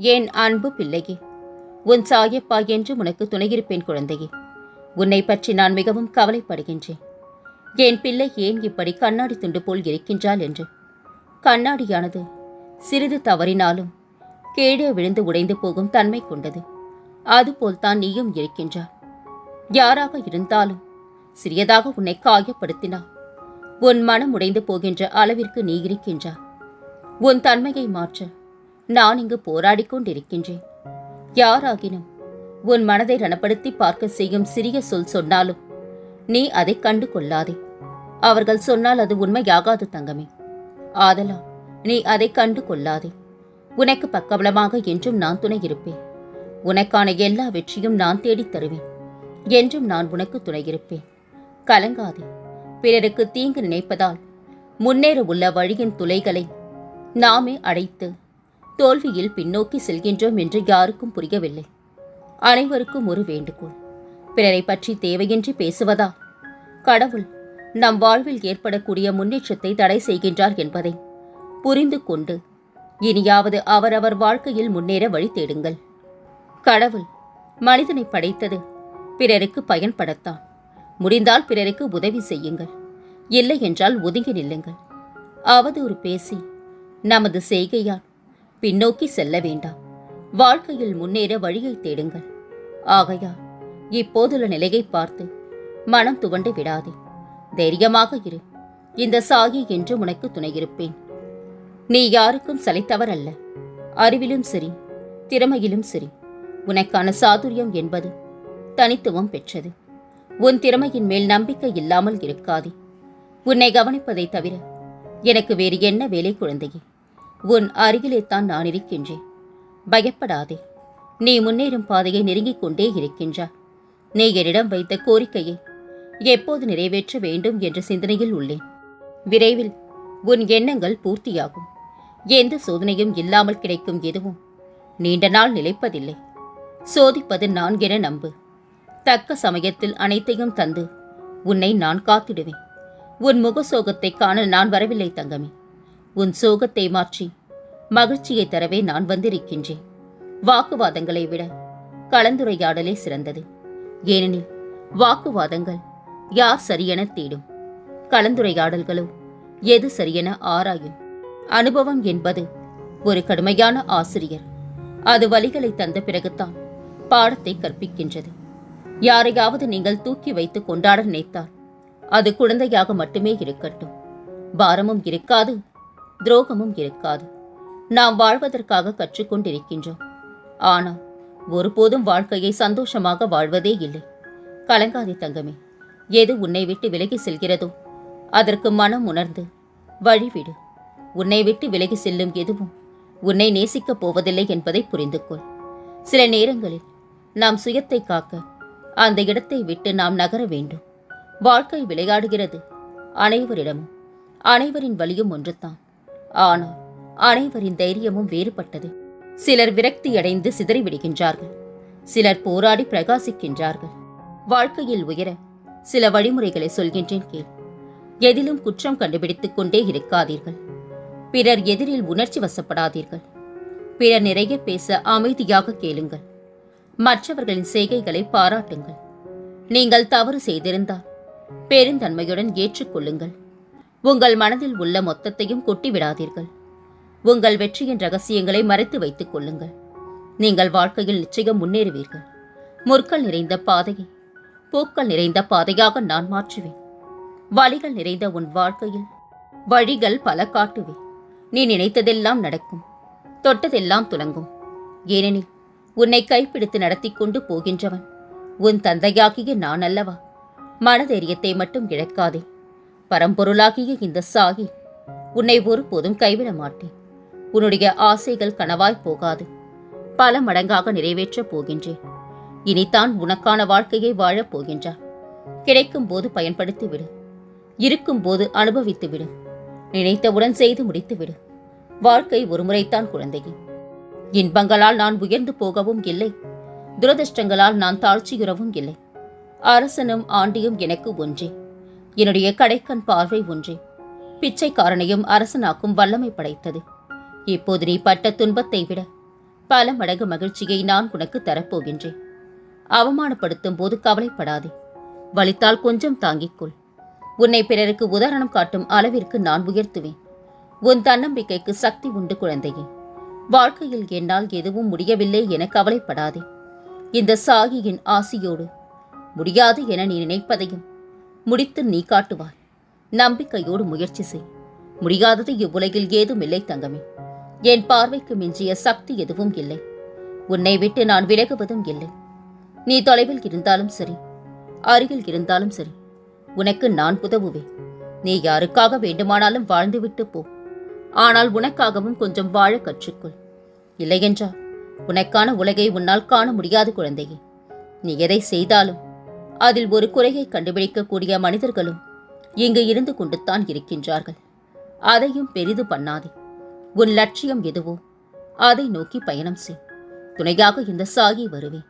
என் அன்பு பிள்ளையே? உன் சாயப்பா என்று உனக்கு துணையிருப்பேன் குழந்தையே. உன்னை பற்றி நான் மிகவும் கவலைப்படுகின்றேன். என் பிள்ளை ஏன் இப்படி கண்ணாடி துண்டு போல் இருக்கின்றாள் என்று? கண்ணாடியானது சிறிது தவறினாலும் கீழே விழுந்து உடைந்து போகும் தன்மை கொண்டது. அதுபோல் தான் நீயும் இருக்கின்றாய் யாராக இருந்தாலும் சிறியதாக உன்னை காயப்படுத்தினா உன் மனம் உடைந்து போகின்ற அளவிற்கு நீ இருக்கின்றாய் உன் தன்மையை மாற்ற. நான் இங்கு போராடிக் கொண்டிருக்கின்றேன் யாராகினும் உன் மனதை ரணப்படுத்தி பார்க்க செய்யும் சிறிய சொல் சொன்னாலும் நீ அதை கண்டு கொள்ளாதே அவர்கள் சொன்னால் அது உண்மையாகாது தங்கமே. ஆதலால் நீ அதை கண்டு கொள்ளாதே உனக்கு பக்கபலமாக என்றும் நான் துணை இருப்பேன். உனக்கான எல்லா வெற்றியும் நான் தேடித் தருவேன். என்றும் நான் உனக்கு துணை இருப்பேன். கலங்காதே. பிறருக்கு தீங்கு நினைப்பதால் முன்னேற உள்ள வழியின் துளைகளை நாமே அடைத்து தோல்வியில் பின்னோக்கி செல்கின்றோம் என்று யாருக்கும் புரியவில்லை. அனைவருக்கும் ஒரு வேண்டுகோள். பிறரை பற்றி தேவையின்றி பேசுவதா? கடவுள் நம் வாழ்வில் ஏற்படக்கூடிய முன்னேற்றத்தை தடை செய்கின்றார் என்பதை புரிந்து கொண்டு இனியாவது அவரவர் வாழ்க்கையில் முன்னேற வழி தேடுங்கள். கடவுள் மனிதனை படைத்தது பிறருக்கு பயன்படத்தான். முடிந்தால் பிறருக்கு உதவி செய்யுங்கள். இல்லை என்றால் ஒதுங்கி நில்லுங்கள். அவதூறு பேசி நமது செய்கையால் பின்னோக்கி செல்ல வேண்டாம். வாழ்க்கையில் முன்னேற வழியை தேடுங்கள். ஆகையா இப்போதுள்ள நிலையை பார்த்து மனம் துவண்டு விடாதே. தைரியமாக இரு. இந்த சாகி என்று உனக்கு துணையிருப்பேன். நீ யாருக்கும் சலைத்தவர் அல்ல. அறிவிலும் சரி திறமையிலும் சரி. உனக்கான சாதுரியம் என்பது தனித்துவம் பெற்றது. உன் திறமையின் மேல் நம்பிக்கை இல்லாமல் இருக்காதே. உன்னை கவனிப்பதை தவிர எனக்கு வேறு என்ன வேலை குழந்தையே? உன் அருகிலே தான் நான் இருக்கின்றேன். பயப்படாதே. நீ முன்னேறும் பாதையை நெருங்கிக் கொண்டே இருக்கின்றாய். நீ என்னிடம் வைத்த கோரிக்கையை எப்போது நிறைவேற்ற வேண்டும் என்ற சிந்தனையில் உள்ளேன். விரைவில் உன் எண்ணங்கள் பூர்த்தியாகும். எந்த சோதனையும் இல்லாமல் கிடைக்கும் எதுவும் நீண்ட நாள் நிலைப்பதில்லை. சோதிப்பது நான் என நம்பு. தக்க சமயத்தில் அனைத்தையும் தந்து உன்னை நான் காத்திடுவேன். உன் முக சோகத்தை காண நான் வரவில்லை தங்கமே. உன் சோகத்தை மாற்றி. மகிழ்ச்சியை தரவே நான் வந்திருக்கின்றேன். வாக்குவாதங்களை விட கலந்துரையாடலே சிறந்தது. ஏனெனில் வாக்குவாதங்கள் யார் சரியென தேடும். கலந்துரையாடல்களோ எது சரியென ஆராயும். அனுபவம் என்பது ஒரு கடுமையான ஆசிரியர். அது வழிகளை தந்த பிறகுதான் பாடத்தை கற்பிக்கின்றது. யாரையாவது நீங்கள் தூக்கி வைத்து கொண்டாட நினைத்தால் அது குழந்தையாக மட்டுமே இருக்கட்டும். பாரமும் இருக்காது. துரோகமும் இருக்காது. நாம் வாழ்வதற்காக கற்றுக்கொண்டிருக்கின்றோம். ஆனால் ஒருபோதும் வாழ்க்கையை சந்தோஷமாக வாழ்வதே இல்லை. கலங்காதே தங்கமே எது உன்னை விட்டு விலகி செல்கிறதோ அதற்கு மனம் உணர்ந்து வழிவிடு. உன்னை விட்டு விலகி செல்லும் எதுவும் உன்னை நேசிக்கப் போவதில்லை என்பதை புரிந்து கொள் சில நேரங்களில் நாம் சுயத்தை காக்க அந்த இடத்தை விட்டு நாம் நகர வேண்டும். வாழ்க்கை விளையாடுகிறது அனைவரிடமும் அனைவரின் வழியும் ஒன்றுதான். ஆனால் அனைவரின் தைரியமும் வேறுபட்டது. சிலர் விரக்தியடைந்து சிதறிவிடுகின்றார்கள். சிலர் போராடி பிரகாசிக்கின்றார்கள். வாழ்க்கையில் உயர சில வழிமுறைகளை சொல்கின்றேன் கேள். எதிலும் குற்றம் கண்டுபிடித்துக் கொண்டே இருக்காதீர்கள். பிறர் எதிரில் உணர்ச்சி வசப்படாதீர்கள். பிறர் நிறைய பேச அமைதியாக கேளுங்கள். மற்றவர்களின் செய்கைகளை பாராட்டுங்கள். நீங்கள் தவறு செய்திருந்தால் பெருந்தன்மையுடன் ஏற்றுக்கொள்ளுங்கள். உங்கள் மனதில் உள்ள மொத்தத்தையும் கொட்டிவிடாதீர்கள். உங்கள் வெற்றியின் ரகசியங்களை மறைத்து வைத்துக் கொள்ளுங்கள். நீங்கள் வாழ்க்கையில் நிச்சயம் முன்னேறுவீர்கள். முற்கள் நிறைந்த பாதையை பூக்கள் நிறைந்த பாதையாக நான் மாற்றுவேன். வழிகள் நிறைந்த உன் வாழ்க்கையில் வழிகள் பல காட்டுவேன் நீ நினைத்ததெல்லாம் நடக்கும். தொட்டதெல்லாம் துலங்கும். ஏனெனில் உன்னை கைப்பிடித்து நடத்தி கொண்டு போகின்றவன் உன் தந்தையாகிய நான் அல்லவா? மனதைரியத்தை மட்டும் இழக்காதே. பரம்பொருளாகிய இந்த சாகி உன்னை ஒருபோதும் கைவிட மாட்டேன் உன்னுடைய ஆசைகள் கனவாய் போகாது. பல மடங்காக நிறைவேற்றப் போகின்றேன். இனித்தான் உனக்கான வாழ்க்கையை வாழப் போகின்றார் கிடைக்கும் போது பயன்படுத்திவிடு. இருக்கும் போது அனுபவித்து விடு நினைத்தவுடன் செய்து முடித்துவிடு. வாழ்க்கை ஒருமுறைத்தான் குழந்தையே. இன்பங்களால் நான் உயர்ந்து போகவும் இல்லை. துரதிர்ஷ்டங்களால் நான் தாழ்ச்சியுறவும் இல்லை. அரசனும் ஆண்டியும் எனக்கு ஒன்றே. என்னுடைய கடைக்கண் பார்வை ஒன்றே. பிச்சைக்காரனையும் அரசனாக்கும் வல்லமை படைத்தது. இப்போது நீ பட்ட துன்பத்தை விட பல மடங்கு மகிழ்ச்சியை நான் உனக்கு தரப்போகின்றேன் அவமானப்படுத்தும் போது கவலைப்படாதே. வலித்தால் கொஞ்சம் தாங்கிக்கொள். உன்னை பிறருக்கு உதாரணம் காட்டும் அளவிற்கு நான் உயர்த்துவேன். உன் தன்னம்பிக்கைக்கு சக்தி உண்டு குழந்தையே. வாழ்க்கையில் என்னால் எதுவும் முடியவில்லை என கவலைப்படாதே. இந்த சாகியின் ஆசியோடு முடியாது என நீ நினைப்பதையும் முடித்து நீ காட்டுவாய். நம்பிக்கையோடு முயற்சி செய். முடியாதது இவ்வுலகில் ஏதும் இல்லை தங்கமே. என் பார்வைக்கு மிஞ்சிய சக்தி எதுவும் இல்லை. உன்னை விட்டு நான் விலகுவதும் இல்லை. நீ தொலைவில் இருந்தாலும் சரி அருகில் இருந்தாலும் சரி உனக்கு நான் உதவுவேன். நீ யாருக்காக வேண்டுமானாலும் வாழ்ந்துவிட்டு போ. ஆனால் உனக்காகவும் கொஞ்சம் வாழ கற்றுக்கொள். இல்லையென்றால் உனக்கான உலகை உன்னால் காண முடியாது குழந்தையே. நீ எதை செய்தாலும் அதில் ஒரு குறையை கண்டுபிடிக்கக்கூடிய மனிதர்களும் இங்கு இருந்து கொண்டுத்தான் இருக்கின்றார்கள். அதையும் பெரிது பண்ணாதே. உன் லட்சியம் எதுவோ அதை நோக்கி பயணம் செய். துணையாக இந்த சாகி வருவேன்.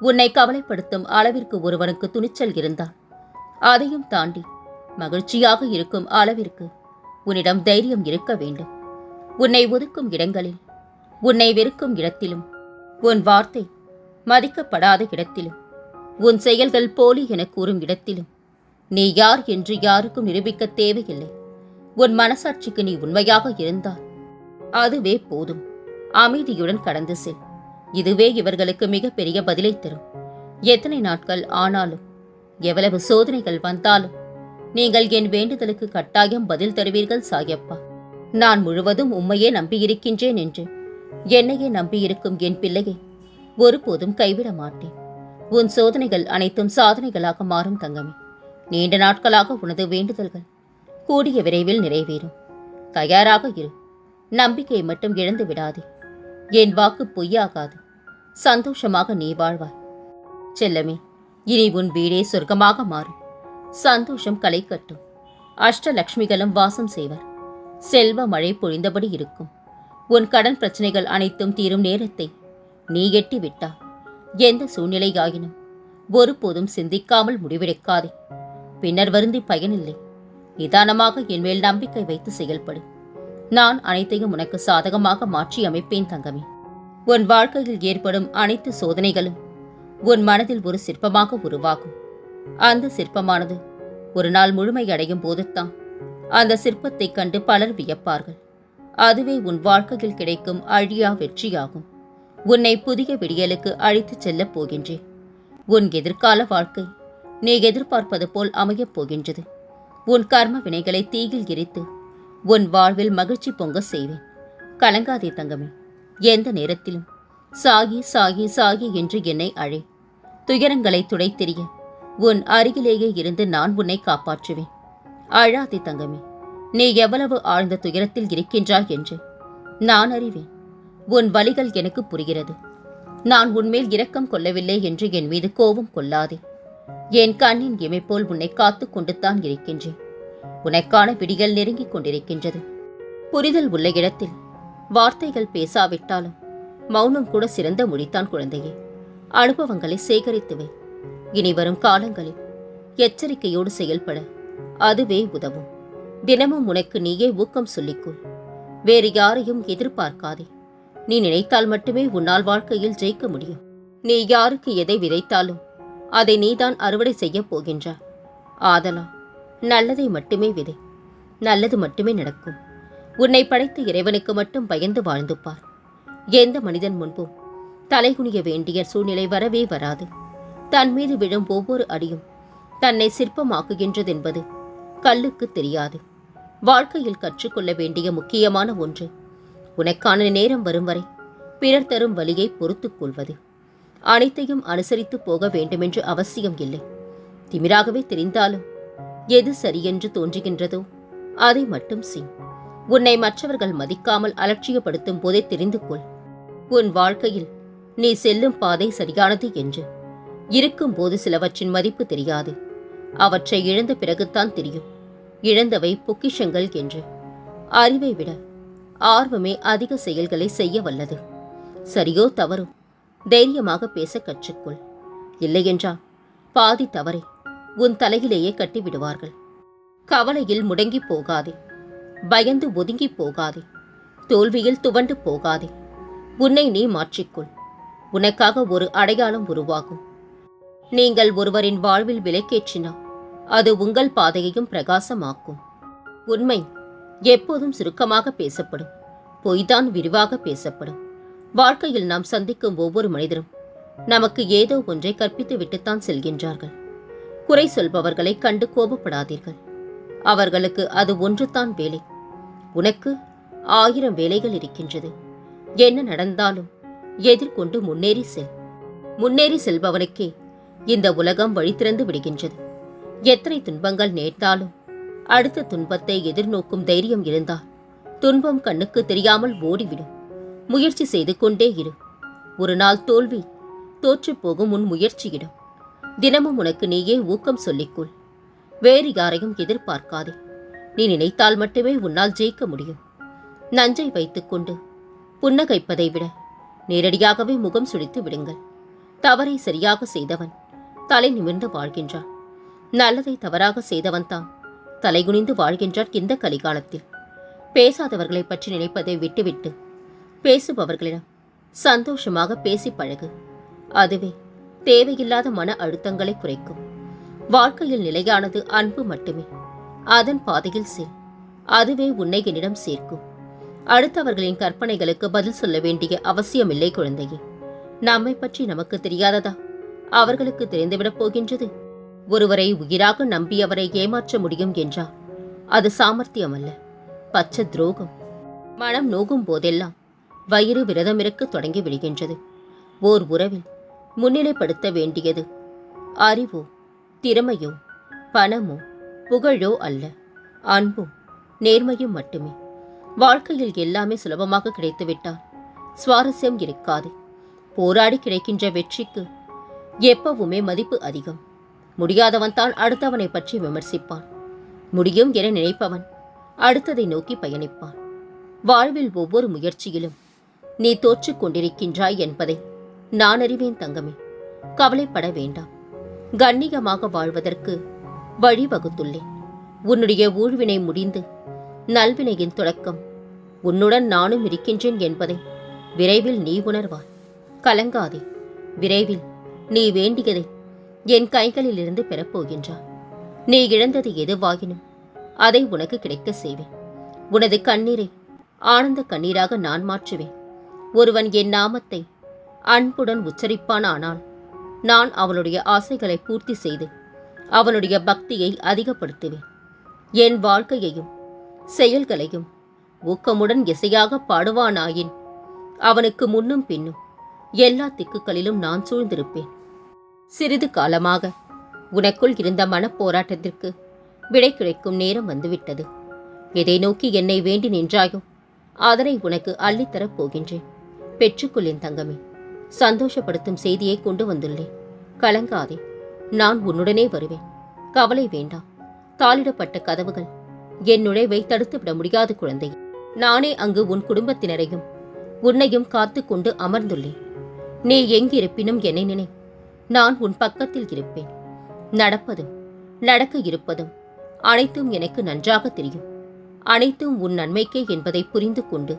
உன்னை கவலைப்படுத்தும் அளவிற்கு ஒருவனுக்கு துணிச்சல் இருந்தால் அதையும் தாண்டி மகிழ்ச்சியாக இருக்கும் அளவிற்கு உன்னிடம் தைரியம் இருக்க வேண்டும். உன்னை ஒதுக்கும் இடங்களில் உன்னை வெறுக்கும் இடத்திலும் உன் வார்த்தை மதிக்கப்படாத இடத்திலும் உன் செயல்கள் போலி என கூறும் இடத்திலும். நீ யார் என்று யாருக்கும் நிரூபிக்க தேவையில்லை. உன் மனசாட்சிக்கு நீ உண்மையாக இருந்தால் அதுவே போதும். அமைதியுடன் கடந்து செல். இதுவே இவர்களுக்கு மிகப்பெரிய பதிலை தரும். எத்தனை நாட்கள் ஆனாலும் எவ்வளவு சோதனைகள் வந்தாலும் நீங்கள் என் வேண்டுதலுக்கு கட்டாயம் பதில் தருவீர்கள் சாயப்பா. நான் முழுவதும் உம்மையே நம்பியிருக்கின்றேன் என்று என்னையே நம்பியிருக்கும் என் பிள்ளையை ஒருபோதும் கைவிட மாட்டேன். உன் சோதனைகள் அனைத்தும் சாதனைகளாக மாறும் தங்கமே. நீண்ட நாட்களாக உனது வேண்டுதல்கள் கூடிய விரைவில் நிறைவேறும். தயாராக இரு. நம்பிக்கையை மட்டும் இழந்து விடாதே. என் வாக்கு பொய்யாகாது. சந்தோஷமாக நீ வாழ்வாய். செல்லமே இனி உன் வீடே சொர்க்கமாக மாறும். சந்தோஷம் களை கட்டும். அஷ்டலக்ஷ்மிகளும் வாசம் செய்வர். செல்வ மழை பொழிந்தபடி இருக்கும். உன் கடன் பிரச்சனைகள் அனைத்தும் தீரும் நேரத்தை நீ எட்டி விட்டா எந்த சூழ்நிலையாயினும் ஒருபோதும் சிந்திக்காமல் முடிவெடுக்காதே. பின்னர் வருந்தி பயனில்லை. நிதானமாக என் மேல் நம்பிக்கை வைத்து செயல்படு. நான் அனைத்தையும் உனக்கு சாதகமாக மாற்றி அமைப்பேன் தங்கமே. உன் வாழ்க்கையில் ஏற்படும் அனைத்து சோதனைகளும் உன் மனதில் ஒரு சிற்பமாக உருவாகும். அந்த சிற்பமானது ஒரு நாள் முழுமையடையும் போதுதான் அந்த சிற்பத்தைக் கண்டு பலர் வியப்பார்கள். அதுவே உன் வாழ்க்கையில் கிடைக்கும் அழியா வெற்றியாகும். உன்னை புதிய விடியலுக்கு அழைத்துச் செல்லப் போகின்றேன். உன் எதிர்கால வாழ்க்கை நீ எதிர்பார்ப்பது போல் அமையப் போகின்றது. உன் கர்ம வினைகளை தீயில் எரித்து உன் வாழ்வில் மகிழ்ச்சி பொங்க செய்வேன். கலங்காதே தங்கமே எந்த நேரத்திலும் சாகி சாகி சாகி என்று என்னை அழை. துயரங்களை துடைத்தெறிய உன் அருகிலேயே இருந்து நான் உன்னை காப்பாற்றுவேன். அழாதே தங்கமே நீ எவ்வளவு ஆழ்ந்த துயரத்தில் இருக்கின்றாய் என்று நான் அறிவேன். உன் வலிகள் எனக்கு புரிகிறது. நான் உன்மேல் இரக்கம் கொள்ளவில்லை என்று என் மீது கோபம் கொள்ளாதே. என் கண்ணின் இமை போல் உன்னை காத்து கொண்டுத்தான் இருக்கின்றேன். உனக்கான விடிகள் நெருங்கிக் கொண்டிருக்கின்றது. புரிதல் உள்ள இடத்தில் வார்த்தைகள் பேசாவிட்டாலும் மௌனம் கூட சிறந்த மொழித்தான் குழந்தையே. அனுபவங்களை சேகரித்துவை இனி வரும் காலங்களில் எச்சரிக்கையோடு செயல்பட அதுவே உதவும். தினமும் உனக்கு நீயே ஊக்கம் சொல்லிக்கொள் வேறு யாரையும் எதிர்பார்க்காதே. நீ நினைத்தால் மட்டுமே உன்னால் வாழ்க்கையில் ஜெயிக்க முடியும். நீ யாருக்கு எதை விதைத்தாலும் அதை நீதான் அறுவடை செய்யப் போகின்றாய். ஆதலால் நல்லதை மட்டுமே விதை. நல்லது மட்டுமே நடக்கும். உன்னை படைத்த இறைவனுக்கு மட்டும் பயந்து வாழ்ந்து பார். எந்த மனிதன் முன்பும் தலைகுனிய வேண்டிய சூழ்நிலை வரவே வராது. தன் மீது விழும் ஒவ்வொரு அடியும் தன்னை சிற்பமாக்குகின்றதென்பது கல்லுக்கு தெரியாது. வாழ்க்கையில் கற்றுக்கொள்ள வேண்டிய முக்கியமான ஒன்று உனக்கான நேரம் வரும் வரை பிறர் தரும் வழியை பொறுத்துக் கொள்வது. அனைத்தையும் அனுசரித்து போக வேண்டுமென்று அவசியம் இல்லை. திமிராகவே தெரிந்தாலும் எது சரியென்று தோன்றுகின்றதோ அதை மட்டும் செய். உன்னை மற்றவர்கள் மதிக்காமல் அலட்சியப்படுத்தும் போதே தெரிந்து கொள். உன் வாழ்க்கையில் நீ செல்லும் பாதை சரியானது என்று. இருக்கும்போது சிலவற்றின் மதிப்பு தெரியாது. அவற்றை இழந்த பிறகுத்தான் தெரியும். இழந்தவை பொக்கிஷங்கள் என்று. அறிவை விட ஆர்வமே அதிக செயல்களை செய்ய வல்லது. சரியோ தவறோ? தைரியமாக பேச கற்றுக்கொள். இல்லையென்றால் பாதி தவறை. உன் தலையிலேயே கட்டிவிடுவார்கள். கவலையில் முடங்கி போகாதே. பயந்து ஒதுங்கி போகாதே. தோல்வியில் துவண்டு போகாதே. உன்னை நீ மாற்றிக்கொள். உனக்காக ஒரு அடையாளம் உருவாகும். நீங்கள் ஒருவரின் வாழ்வில் விலைக்கேற்றினால் அது உங்கள் பாதையையும் பிரகாசமாக்கும். உண்மை. எப்போதும் சுருக்கமாக பேசப்படும். பொய்தான் விரிவாக பேசப்படும். வாழ்க்கையில் நாம் சந்திக்கும் ஒவ்வொரு மனிதரும் நமக்கு ஏதோ ஒன்றை கற்பித்து விட்டுத்தான் செல்கின்றார்கள். குறை சொல்பவர்களை கண்டு கோபப்படாதீர்கள். அவர்களுக்கு அது ஒன்றுதான் வேலை. உனக்கு ஆயிரம் வேலைகள் இருக்கின்றது. என்ன நடந்தாலும் எதிர்கொண்டு முன்னேறி செல். முன்னேறி செல்பவனுக்கே இந்த உலகம் வழி திறந்து விடுகின்றது. எத்தனை துன்பங்கள் நேர்ந்தாலும் அடுத்த துன்பத்தை எதிர்நோக்கும் தைரியம் இருந்தால் துன்பம் கண்ணுக்கு தெரியாமல் ஓடிவிடும். முயற்சி செய்து கொண்டே இரு. ஒரு நாள் தோல்வி தோற்றுப் போகும் உன் முயற்சியிடம். தினமும் உனக்கு நீயே ஊக்கம் சொல்லிக்கொள். வேறு யாரையும் எதிர்பார்க்காதே. நீ நினைத்தால் மட்டுமே உன்னால் ஜெயிக்க முடியும். நஞ்சை வைத்துக்கொண்டு புன்னகைப்பதை விட நேரடியாகவே முகம் சுழித்து விடுங்கள். தவறை சரியாக செய்தவன் தலை நிமிர்ந்து வாழ்கின்றான். நல்லதை தவறாக செய்தவன் தான் தலைகுனிந்து வாழ்கின்றார் இந்த கலிகாலத்தில். பேசாதவர்களை பற்றி நினைப்பதை விட்டுவிட்டு பேசுபவர்களிடம் சந்தோஷமாக பேசி பழகு. அதுவே தேவையில்லாத மன அழுத்தங்களை குறைக்கும். வாழ்க்கையில் நிலையானது அன்பு மட்டுமே. அதன் பாதையில் செல். அதுவே உன்னை என்னிடம் சேர்க்கும். அடுத்தவர்களின் கற்பனைகளுக்கு பதில் சொல்ல வேண்டிய அவசியமில்லை குழந்தையே. நம்மை பற்றி நமக்கு தெரியாததா? அவர்களுக்கு தெரிந்துவிடப் போகின்றது? ஒருவரை உயிராக நம்பி அவரை ஏமாற்ற முடியும் என்றால் அது சாமர்த்தியம் அல்ல பச்ச துரோகம். மனம் நோகும் போதெல்லாம் வயிறு விரதமிருக்க தொடங்கி விடுகின்றது. ஓர் உறவில் முன்னிலைப்படுத்த வேண்டியது அறிவோ திறமையோ பணமோ புகழோ அல்ல. அன்பும் நேர்மையும் மட்டுமே. வாழ்க்கையில் எல்லாமே சுலபமாக கிடைத்துவிட்டால் சுவாரஸ்யம் இருக்காது. போராடி கிடைக்கின்ற வெற்றிக்கு எப்பவுமே மதிப்பு அதிகம். முடியாதவன் தான் அடுத்தவனை பற்றி விமர்சிப்பான். முடியும் என நினைப்பவன் அடுத்ததை நோக்கி பயணிப்பான். வாழ்வில் ஒவ்வொரு முயற்சியிலும் நீ தோற்றுக் கொண்டிருக்கின்றாய் என்பதை நான் அறிவேன் தங்கமே. கவலைப்பட வேண்டாம். கண்ணியமாக வாழ்வதற்கு வழிவகுத்துள்ளேன் உன்னுடைய ஊழ்வினை முடிந்து நல்வினையின் தொடக்கம் உன்னுடன் நானும் இருக்கின்றேன் என்பதை விரைவில் நீ உணர்வாய். கலங்காதே. விரைவில் நீ வேண்டியதை என் கைகளிலிருந்து பெறப்போகின்றாய் நீ இழந்தது எதுவாயினும் அதை உனக்கு கிடைக்க செய்வேன். உனது கண்ணீரை ஆனந்த கண்ணீராக நான் மாற்றுவேன். ஒருவன் என் நாமத்தை அன்புடன் உச்சரிப்பானானால் நான் அவனுடைய ஆசைகளை பூர்த்தி செய்து அவனுடைய பக்தியை அதிகப்படுத்துவேன். என் வாழ்க்கையையும் செயல்களையும் ஊக்கமுடன் இசையாக பாடுவானாயின் அவனுக்கு முன்னும் பின்னும் எல்லா திக்குகளிலும் நான் சூழ்ந்திருப்பேன். சிறிது காலமாக. உனக்குள் இருந்த மனப்போராட்டத்திற்கு விடை கிடைக்கும் நேரம் வந்துவிட்டது. எதை நோக்கி என்னை வேண்டி நின்றாயோ அதனை உனக்கு அள்ளித்தரப் போகின்றேன். பெற்றுக்கொள்ளேன் தங்கமே சந்தோஷப்படுத்தும் செய்தியை கொண்டு வந்துள்ளேன் கலங்காதே நான் உன்னுடனே வருவேன். கவலை வேண்டாம். தாளிடப்பட்ட கதவுகள் என் நுழைவை தடுத்துவிட முடியாது குழந்தை. நானே அங்கு உன் குடும்பத்தினரையும் உன்னையும் காத்து கொண்டு அமர்ந்துள்ளேன். நீ எங்கிருப்பினும் என்னை நினை நான் உன் பக்கத்தில் இருப்பேன். நடப்பதும் நடக்க இருப்பதும் அனைத்தும் எனக்கு நன்றாக தெரியும். அனைத்தும் உன் நன்மைக்கே என்பதை புரிந்து கொண்டு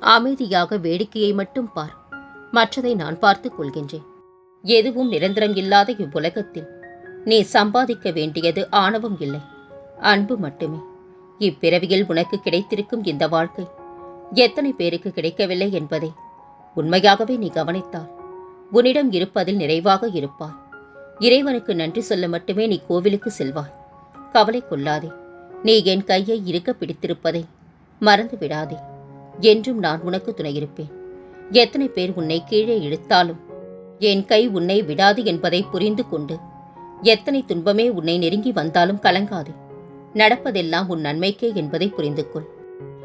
அமைதியாக வேடிக்கையை மட்டும் பார். மற்றதை நான் பார்த்துக் கொள்கின்றேன். எதுவும் நிரந்தரம் இல்லாத இவ்வுலகத்தில் நீ சம்பாதிக்க வேண்டியது ஆணவம் இல்லை. அன்பு மட்டுமே. இப்பிறவியில் உனக்கு கிடைத்திருக்கும் இந்த வாழ்க்கை எத்தனை பேருக்கு கிடைக்கவில்லை என்பதை உண்மையாகவே நீ கவனித்தாள் உன்னிடம் இருப்பதில் நிறைவாக இருப்பாய் இறைவனுக்கு நன்றி சொல்ல மட்டுமே நீ கோவிலுக்கு செல்வாய். கவலை கொள்ளாதே. நீ என் கையை இருக்க பிடித்திருப்பதை மறந்து விடாதே. என்றும் நான் உனக்கு துணையிருப்பேன். எத்தனை பேர் உன்னை கீழே இழுத்தாலும் என் கை உன்னை விடாது என்பதை புரிந்து கொண்டு எத்தனை துன்பமே உன்னை நெருங்கி வந்தாலும் கலங்காதே. நடப்பதெல்லாம் உன் நன்மைக்கே என்பதை புரிந்து கொள்.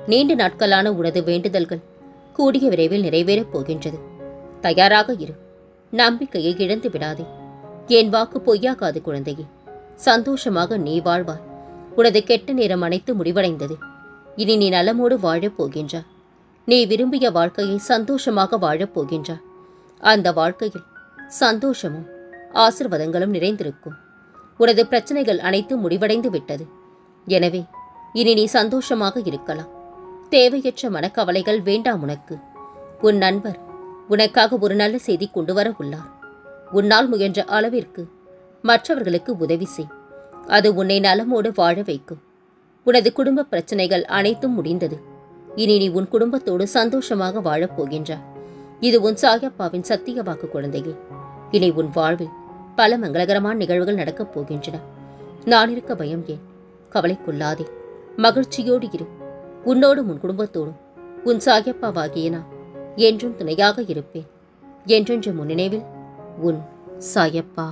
நீண்ட நாட்களான உனது வேண்டுதல்கள் கூடிய விரைவில் நிறைவேறப் போகின்றது. தயாராக இரு. நம்பிக்கையை இழந்து விடாதே. என் வாக்கு பொய்யாகாது குழந்தையே. சந்தோஷமாக நீ வாழ்வாய். உனது கெட்ட நேரம் அனைத்து முடிவடைந்தது. இனி நீ நலமோடு வாழப் போகின்றாய். நீ விரும்பிய வாழ்க்கையை சந்தோஷமாக வாழப் போகின்றாய். அந்த வாழ்க்கையில் சந்தோஷமும் ஆசிர்வாதங்களும் நிறைந்திருக்கும். உனது பிரச்சனைகள் அனைத்தும் முடிவடைந்து விட்டது. எனவே இனி நீ சந்தோஷமாக இருக்கலாம். தேவையற்ற மனக்கவலைகள் வேண்டாம் உனக்கு. உன் நண்பர் உனக்காக ஒரு நல்ல செய்தி கொண்டு வர உள்ளார். உன்னால் முயன்ற அளவிற்கு மற்றவர்களுக்கு உதவி செய். அது உன்னை நலமோடு வாழ வைக்கும். உனது குடும்ப பிரச்சனைகள் அனைத்தும் முடிந்தது. இனி நீ உன் குடும்பத்தோடு சந்தோஷமாக வாழப்போகின்றாய் இது உன் சாயப்பாவின் சத்திய வாக்கு குழந்தையே. இனி உன் வாழ்வில் பல மங்களகரமான நிகழ்வுகள் நடக்கப் போகின்றன. நான் இருக்க பயம் ஏன்? கவலை கொள்ளாதே. மகிழ்ச்சியோடு இரு. உன்னோடும் உன் குடும்பத்தோடும் உன் சாயப்பாவாகிய நான் என்றும் துணையாக இருப்பேன். என்றென்று முன் நினைவில் உன் சாயப்பா.